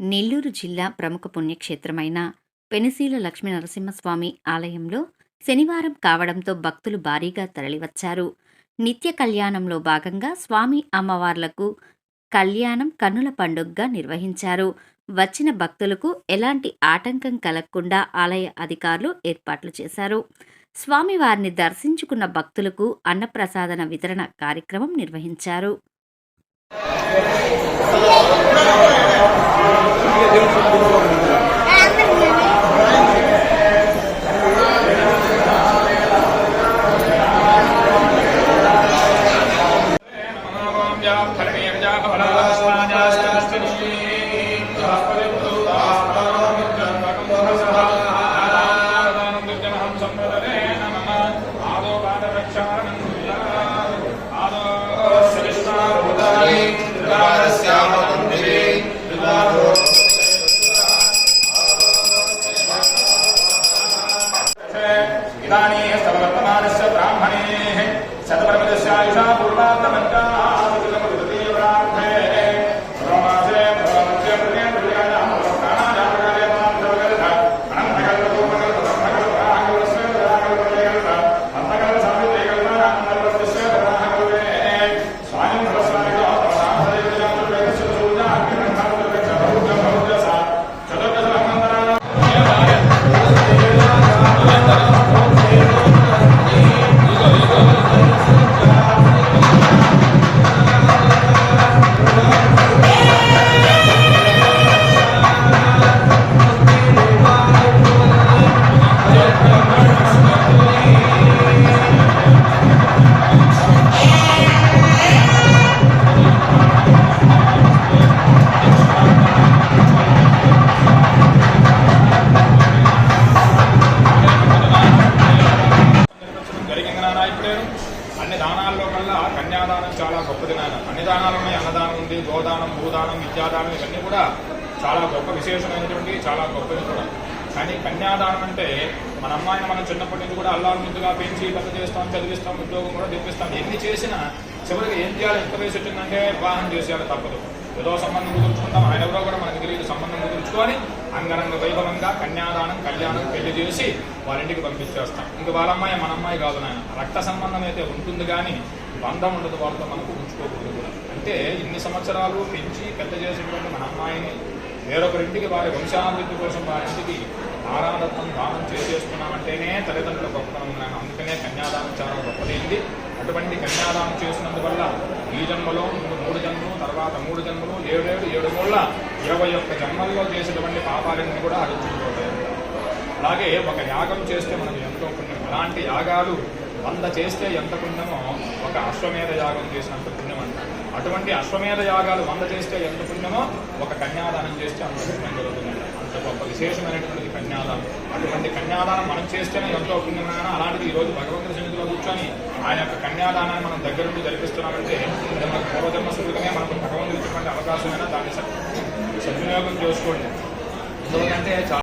నెల్లూరు జిల్లా ప్రముఖ పుణ్యక్షేత్రమైన పెనుసీల లక్ష్మీ నరసింహస్వామి ఆలయంలో శనివారం కావడంతో భక్తులు భారీగా తరలివచ్చారు. నిత్య కళ్యాణంలో భాగంగా స్వామి అమ్మవార్లకు కళ్యాణం కన్నుల పండుగగా నిర్వహించారు. వచ్చిన భక్తులకు ఎలాంటి ఆటంకం కలగకుండా ఆలయ అధికారులు ఏర్పాట్లు చేశారు. స్వామివారిని దర్శించుకున్న భక్తులకు అన్నప్రసాదన వితరణ కార్యక్రమం నిర్వహించారు. 이게 내일 좀 들어가는 거야. स्तववर्तमानस्य ब्राह्मणेः शतपर्वतस्यायुषा అన్నదానం చాలా గొప్పది నాయన. అన్ని దానాలు ఉన్నాయి అన్నదానం ఉంది గోదానం భూదానం విద్యాదానం ఇవన్నీ కూడా చాలా గొప్ప విశేషమైనటువంటి చాలా గొప్పది కూడా. కానీ కన్యాదానం అంటే మన అమ్మాయిని మనం చిన్నప్పటి నుంచి కూడా అల్లారు ముందుగా పెంచి పెద్ద చేస్తాం చదివిస్తాం ఉద్యోగం కూడా తెప్పిస్తాం. ఎన్ని చేసినా చివరికి ఏం చేయాలి ఎంత వయసు వచ్చిందంటే వివాహం చేసేయాలి తప్పదు. ఏదో సంబంధం కుదుర్చుకుంటాం ఆయన ఎవరో కూడా మనకి తెలియదు సంబంధం కుదుర్చుకొని అంగరంగ వైభవంగా కన్యాదానం కళ్యాణం పెళ్ళి చేసి వాళ్ళ ఇంటికి పంపించేస్తాం. ఇంక వాళ్ళ అమ్మాయి మన అమ్మాయి కాదు నాయన. రక్త సంబంధం అయితే ఉంటుంది కానీ బంధం ఉండదు వాళ్ళతో మనకు ఉంచుకోకూడదు కూడా. అంటే ఇన్ని సంవత్సరాలు పెంచి పెద్ద చేసినటువంటి మన అమ్మాయిని వేరొకరింటికి వారి వంశాభివృద్ధి కోసం వారి ఇంటికి ఆరాధత్వం దానం చేసేసుకున్నామంటేనే తల్లిదండ్రుల గొప్పతనం ఉన్నాను అందుకనే కన్యాదానం చాలా గొప్పదైంది. అటువంటి కన్యాదానం చేసినందువల్ల ఈ జన్మలో మూడు జన్మలు తర్వాత మూడు జన్మలు ఏడేడు ఏడు మూల ఇరవై ఒక్క జన్మల్లో చేసినటువంటి పాపాలన్నీ కూడా హరించుకుపోతాయి అలాగే ఒక యాగం చేస్తే మనం ఎంతో పుణ్యం. అలాంటి యాగాలు వంద చేస్తే ఎంత పుణ్యమో ఒక అశ్వమేధ యాగం చేసినంత పుణ్యం అంటారు. అటువంటి అశ్వమేధ యాగాలు వంద చేస్తే ఎంత పుణ్యమో ఒక కన్యాదానం చేస్తే అంత పుణ్యం జరుగుతుందంట అంత గొప్ప విశేషమైనటువంటి కన్యాదానం. అటువంటి కన్యాదానం మనం చేస్తేనే ఎంతో పుణ్యమైన అలాంటిది ఈ రోజు భగవంతుడి సన్నిధిలో కూర్చొని ఆయన యొక్క కన్యాదానాన్ని మనం దగ్గర నుండి జరిపిస్తున్నామంటే అది మనకు పూర్వజన్మ సుఖమే మనకు భగవంతుడు ఇచ్చినటువంటి అవకాశమైనా దాన్ని సద్వినియోగం చేసుకోండి. ఎందుకంటే చాలా